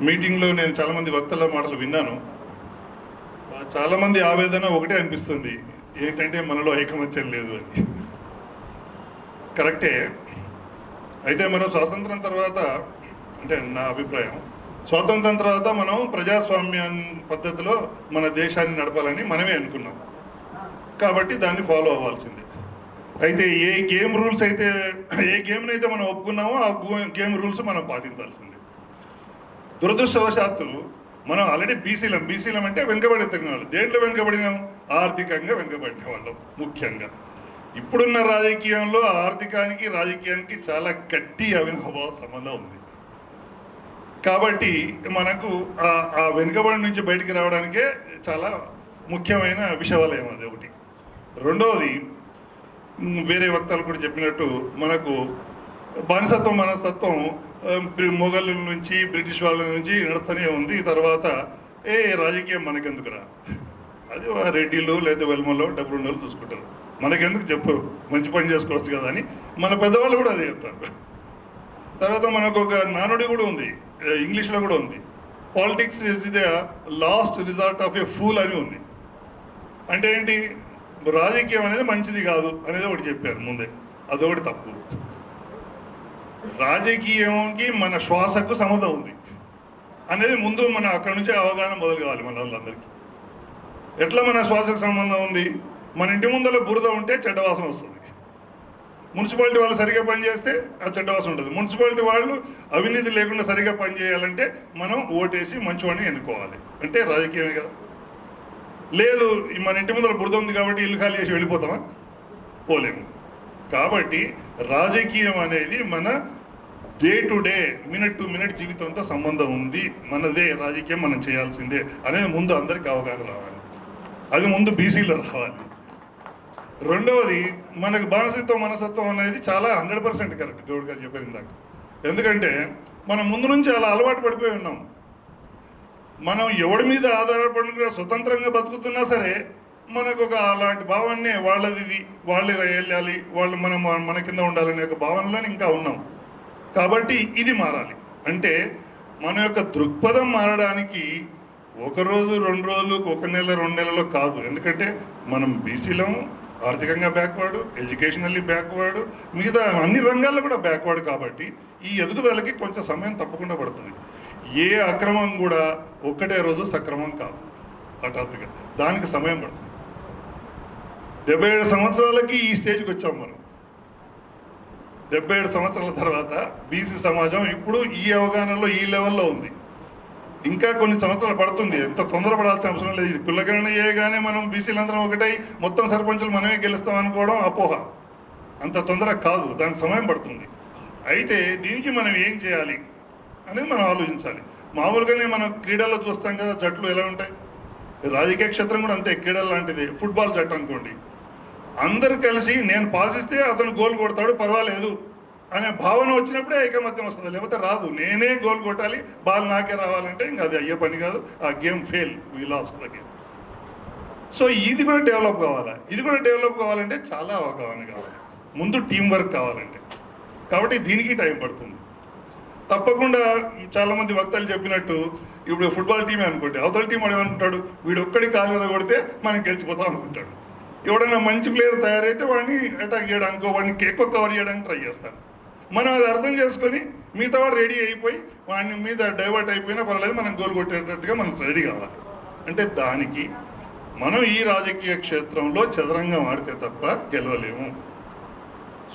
మీటింగ్లో నేను చాలామంది వక్తల మాటలు విన్నాను. చాలామంది ఆవేదన ఒకటే అనిపిస్తుంది. ఏంటంటే మనలో ఐకమత్యం లేదు అని. కరెక్టే. అయితే మనం స్వాతంత్రం తర్వాత అంటే నా అభిప్రాయం స్వాతంత్రం తర్వాత మనం ప్రజాస్వామ్య పద్ధతిలో మన దేశాన్ని నడపాలని మనమే అనుకున్నాం. కాబట్టి దాన్ని ఫాలో అవ్వాల్సిందే. అయితే ఏ గేమ్ రూల్స్ అయితే ఏ గేమ్ని అయితే మనం ఒప్పుకున్నామో ఆ గేమ్ రూల్స్ మనం పాటించాల్సిందే. దురదృష్టవశాత్తు మనం ఆల్రెడీ బీసీలం బీసీలం అంటే వెనుకబడిన వాళ్ళు దేంట్లో వెనుకబడినాం? ఆర్థికంగా వెనుకబడిన వాళ్ళం ముఖ్యంగా. ఇప్పుడున్న రాజకీయంలో ఆర్థికానికి రాజకీయానికి చాలా గట్టి అవినాభావ సంబంధం ఉంది. కాబట్టి మనకు ఆ- వెనుకబడి నుంచి బయటికి రావడానికే చాలా ముఖ్యమైన విషవలయం అది ఒకటి. రెండవది వేరే వక్తలు కూడా చెప్పినట్టు మనకు బానిసత్వం మనస్తత్వం మొఘల్ నుంచి బ్రిటిష్ వాళ్ళ నుంచి నడుస్తూనే ఉంది. తర్వాత ఏ రాజకీయం మనకెందుకురా? అది రెడ్డిలు లేదా వెల్మలో డబ్బులు వాళ్ళు చూసుకుంటారు. మనకెందుకు చెప్పు? మంచి పని చేసుకోవచ్చు కదా అని మన పెద్దవాళ్ళు కూడా అదే చెప్తారు. తర్వాత మనకు ఒక నానుడి కూడా ఉంది. ఇంగ్లీష్లో కూడా ఉంది. Politics is the last result of a fool అని ఉంది. అంటే ఏంటి? రాజకీయం అనేది మంచిది కాదు అనేది ఒకటి చెప్పారు ముందే. అదొకటి తప్పు. రాజకీయంకి మన శ్వాసకు సంబంధం ఉంది. అనేది ముందు మన అక్కడ నుంచే అవగాహన మొదలు కావాలి మన వాళ్ళందరికీ. ఎట్లా మన శ్వాసకు సంబంధం ఉంది? మన ఇంటి ముందర బురద ఉంటే చెడ్డ వాసన వస్తుంది. మున్సిపాలిటీ వాళ్ళు సరిగా పనిచేస్తే ఆ చెడ్డవాసన ఉంటుంది. మున్సిపాలిటీ వాళ్ళు అవినీతి లేకుండా సరిగా పనిచేయాలంటే మనం ఓటేసి మంచివాడిని ఎన్నుకోవాలి. అంటే రాజకీయమే కదా. లేదు మన ఇంటి ముందర బురద ఉంది కాబట్టి ఇల్లు ఖాళీ చేసి వెళ్ళిపోతామా? పోలేము. కాబట్టి రాజకీయం అనేది మన day to day minute to minute జీవితంతో సంబంధం ఉంది. మనదే రాజకీయం మనం చేయాల్సిందే అనేది ముందు అందరికీ అవగాహన రావాలి. అది ముందు బీసీలో రావాలి. రెండవది మనకు బానిసత్వం మనసత్వం అనేది చాలా హండ్రెడ్ పర్సెంట్ కరెక్ట్. గౌడ్ గారు చెప్పారు ఇందాక. ఎందుకంటే మనం ముందు నుంచి అలా అలవాటు పడిపోయి ఉన్నాం. మనం ఎవడి మీద ఆధారపడి స్వతంత్రంగా బతుకుతున్నా సరే మనకు ఒక అలాంటి భావాన్ని వాళ్ళది ఇది వాళ్ళే వెళ్ళాలి వాళ్ళు మనం మన కింద ఉండాలనే ఒక భావనలో ఇంకా ఉన్నాం. కాబట్టి ఇది మారాలి. అంటే మన యొక్క దృక్పథం మారడానికి ఒక రోజు రెండు రోజులు ఒక నెల రెండు నెలలో కాదు. ఎందుకంటే మనం బీసీలం ఆర్థికంగా బ్యాక్వర్డ్ ఎడ్యుకేషనల్లీ బ్యాక్వర్డ్ మిగతా అన్ని రంగాల్లో కూడా బ్యాక్వర్డ్ కాబట్టి ఈ ఎదుగుదలకి కొంచెం సమయం తప్పకుండా పడుతుంది. ఏ అక్రమం కూడా ఒక్కటే రోజు సక్రమం కాదు హఠాత్తుగా. దానికి సమయం పడుతుంది. డెబ్బై ఏడు సంవత్సరాలకి ఈ స్టేజ్కి వచ్చాం మనం. డెబ్బై ఏడు సంవత్సరాల తర్వాత బీసీ సమాజం ఇప్పుడు ఈ అవగాహనలో ఈ లెవెల్లో ఉంది. ఇంకా కొన్ని సంవత్సరాలు పడుతుంది. ఎంత తొందరపడాల్సిన అవసరం లేదు. ఇది కులగణన చేయగానే మనం బీసీలందరం ఒకటై మొత్తం సర్పంచులు మనమే గెలుస్తాం అనుకోవడం అపోహ. అంత తొందర కాదు. దానికి సమయం పడుతుంది. అయితే దీనికి మనం ఏం చేయాలి? అనేది మనం ఆలోచించాలి. మామూలుగానే మనం క్రీడల్లో చూస్తాం కదా జట్లు ఎలా ఉంటాయి? రాజకీయ క్షేత్రం కూడా అంతే క్రీడలు లాంటిది ఫుట్బాల్ జట్టు అనుకోండి. అందరు కలిసి నేను పాస్ ఇస్తే అతను గోల్ కొడతాడు పర్వాలేదు అనే భావన వచ్చినప్పుడే ఐకమత్యం వస్తుంది. లేకపోతే రాదు నేనే గోల్ కొట్టాలి బాల్ నాకే రావాలంటే ఇంకా అది అయ్యే పని కాదు ఆ game fail we lost the game. So ఇది కూడా డెవలప్ కావాలా? ఇది కూడా డెవలప్ కావాలంటే చాలా అవగాహన కావాలి. ముందు టీం వర్క్ కావాలంటే. కాబట్టి దీనికి టైం పడుతుంది. తప్పకుండా చాలా మంది వక్తలు చెప్పినట్టు ఇప్పుడు ఫుట్బాల్ టీమే అనుకోండి అవతల టీం వాడు ఏమనుకుంటాడు? వీడు ఒక్కడి కాలులో కొడితే మనం గెలిచిపోతాం అనుకుంటాడు. ఎవడైనా మంచి ప్లేయర్ తయారైతే వాడిని అటాక్ చేయడానికో వాడిని ఎక్కువ కవర్ చేయడానికి ట్రై చేస్తాను మనం అది అర్థం చేసుకొని మిగతా వాడు రెడీ అయిపోయి వాడిని మీద డైవర్ట్ అయిపోయినా పర్వాలేదు మనం గోల్ కొట్టేటట్టుగా మనం రెడీ కావాలి. అంటే దానికి మనం ఈ రాజకీయ క్షేత్రంలో చదరంగం ఆడితే తప్ప గెలవలేము.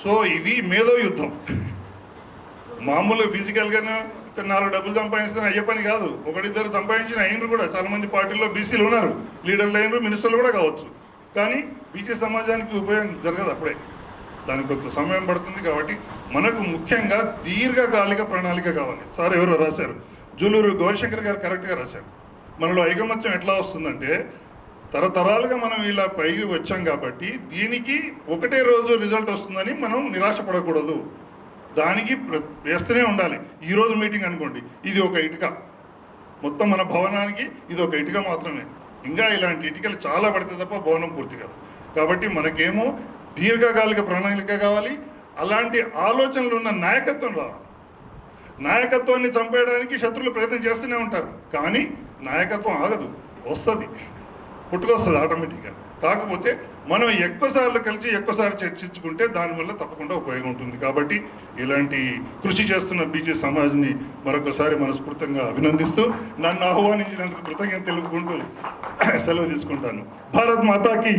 సో ఇది మేధో యుద్ధం. మామూలుగా ఫిజికల్గానే ఇక్కడ నాలుగు డబ్బులు సంపాదిస్తున్న అయ్యే పని కాదు. ఒకటిద్దరు సంపాదించిన అయినరు కూడా. చాలామంది పార్టీల్లో బీసీలు ఉన్నారు. లీడర్లు అయినరు మినిస్టర్లు కూడా కావచ్చు. కానీ బీసీ సమాజానికి ఉపయోగం జరగదు అప్పుడే. దానికి కొంత సమయం పడుతుంది కాబట్టి మనకు ముఖ్యంగా దీర్ఘకాలిక ప్రణాళిక కావాలి. సార్ ఎవరో రాశారు. జూలూరు గౌరీశంకర్ గారు కరెక్ట్గా రాశారు. మనలో ఐకమత్యం ఎట్లా వస్తుందంటే తరతరాలుగా మనం ఇలా పైకి వచ్చాం కాబట్టి దీనికి ఒకటే రోజు రిజల్ట్ వస్తుందని మనం నిరాశపడకూడదు. దానికి వేస్తూనే ఉండాలి. ఈరోజు మీటింగ్ అనుకోండి ఇది ఒక ఇటుక. మొత్తం మన భవనానికి ఇది ఒక ఇటుక మాత్రమే. ఇంకా ఇలాంటి ఇటుకలు చాలా పడితే తప్ప భవనం పూర్తి కాదు. కాబట్టి మనకేమో దీర్ఘకాలిక ప్రణాళిక కావాలి. అలాంటి ఆలోచనలు ఉన్న నాయకత్వం రావాలి. నాయకత్వాన్ని చంపేయడానికి శత్రులు ప్రయత్నం చేస్తూనే ఉంటారు. కానీ నాయకత్వం ఆగదు. వస్తుంది. పుట్టుకొస్తుంది ఆటోమేటిక్గా. కాకపోతే మనం ఎక్కువసార్లు కలిసి ఎక్కువసార్లు చర్చించుకుంటే దానివల్ల తప్పకుండా ఉపయోగం ఉంటుంది. కాబట్టి ఇలాంటి కృషి చేస్తున్న బీజే సమాజ్ని మరొకసారి మనస్ఫూర్తంగా అభినందిస్తూ నన్ను ఆహ్వానించినందుకు కృతజ్ఞత తెలుపుకుంటూ సెలవు తీసుకుంటాను. భారత్ మాతాకి